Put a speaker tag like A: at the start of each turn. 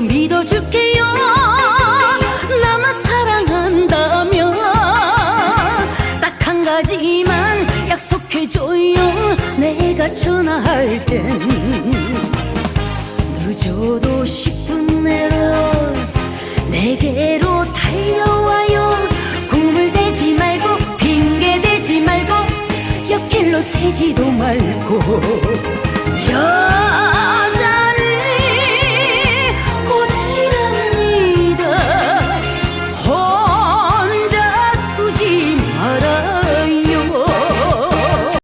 A: 믿어줄게요 믿어줄게요. 나만 사랑한다면 딱 한 가지만 약속해줘요. 내가 전화할 땐 늦어도 10분 내로 내게로 달려와요. 꿈을 대지 말고 핑계 대지 말고 옆길로 새지도 말고.